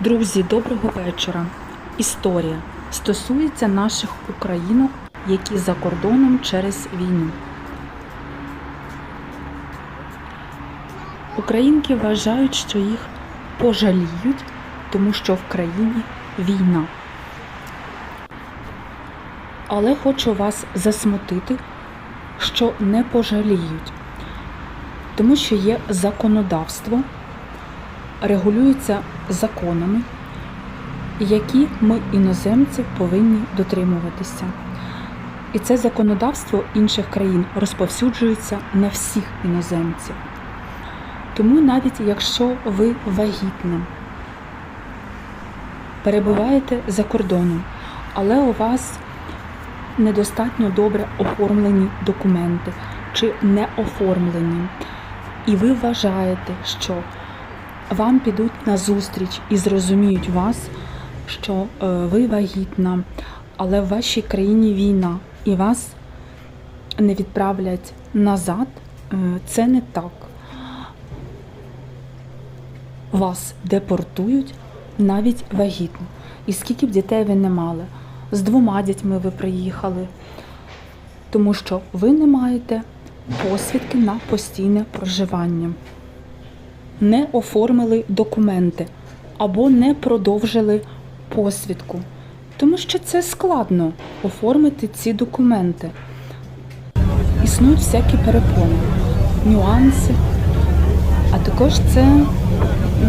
Друзі, доброго вечора. Історія стосується наших українок, які за кордоном через війну. Українки вважають, що їх пожаліють, тому що в країні війна. Але хочу вас засмутити, що не пожаліють, тому що є законодавство, регулюється законами, які ми, іноземці, повинні дотримуватися. І це законодавство інших країн розповсюджується на всіх іноземців. Тому навіть якщо ви вагітна, перебуваєте за кордоном, але у вас недостатньо добре оформлені документи чи не оформлені, і ви вважаєте, що вам підуть на зустріч і зрозуміють вас, що е, ви вагітна, але в вашій країні війна і вас не відправлять назад, е, це не так. Вас депортують навіть вагітну. І скільки б дітей ви не мали, з двома дітьми ви приїхали, тому що ви не маєте посвідки на постійне проживання не оформили документи або не продовжили посвідку, тому що це складно оформити ці документи. Існують всякі перепони, нюанси, а також це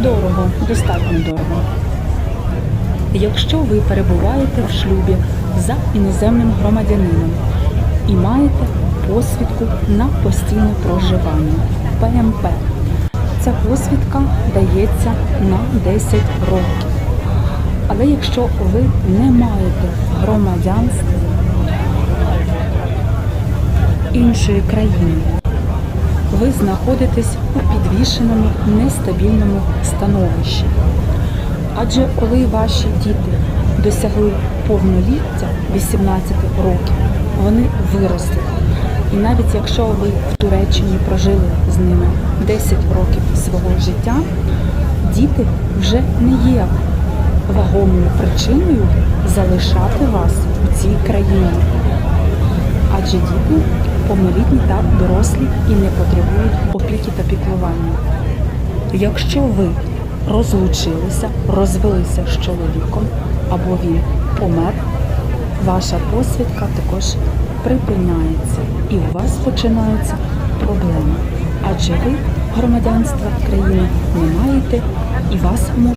дорого, достатньо дорого. Якщо ви перебуваєте в шлюбі за іноземним громадянином і маєте посвідку на постійне проживання ПМП, ця посвідка дається на 10 років. Але якщо ви не маєте громадянства іншої країни, ви знаходитесь у підвішеному нестабільному становищі. Адже коли ваші діти досягли повноліття 18 років, вони виросли. І навіть якщо ви в Туреччині прожили з ними 10 років свого життя, діти вже не є вагомою причиною залишати вас у цій країні. Адже діти повнолітні та дорослі і не потребують опіки та піклування. Якщо ви розлучилися, розвелися з чоловіком або він помер, ваша посвідка також припиняється і у вас починаються проблеми. Адже ви громадянства країни не маєте і вас можуть